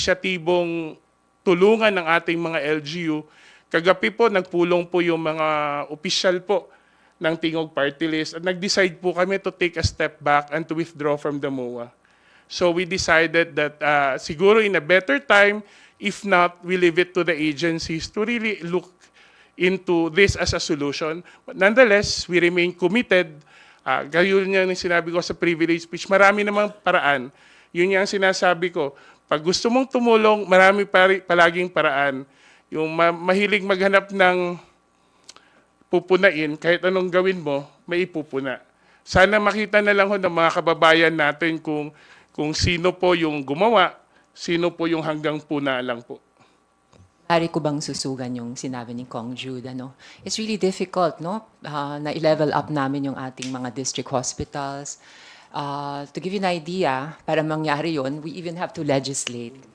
inisyatibong tulungan ng ating mga LGU. Kagabi po, nagpulong po yung mga opisyal po ng Tingog Party List at nag-decide po kami to take a step back and to withdraw from the MOA. So we decided that uh, siguro in a better time, if not, we leave it to the agencies to really look into this as a solution. But nonetheless, we remain committed. Uh, gayon yan yung sinabi ko sa privilege speech. Marami namang paraan. Yun yung sinasabi ko. Pag gusto mong tumulong, marami pari, palaging paraan. Yung ma- mahilig maghanap ng pupunain, kahit anong gawin mo, may ipupuna. Sana makita na lang ho ng mga kababayan natin kung, kung sino po yung gumawa, sino po yung hanggang puna lang po. Pari ko bang susugan yung sinabi ni Kong Jude, ano? It's really difficult, no? Ah, na i-level up namin yung ating mga district hospitals. Ah, to give you an idea, para mangyari yon, we even have to legislate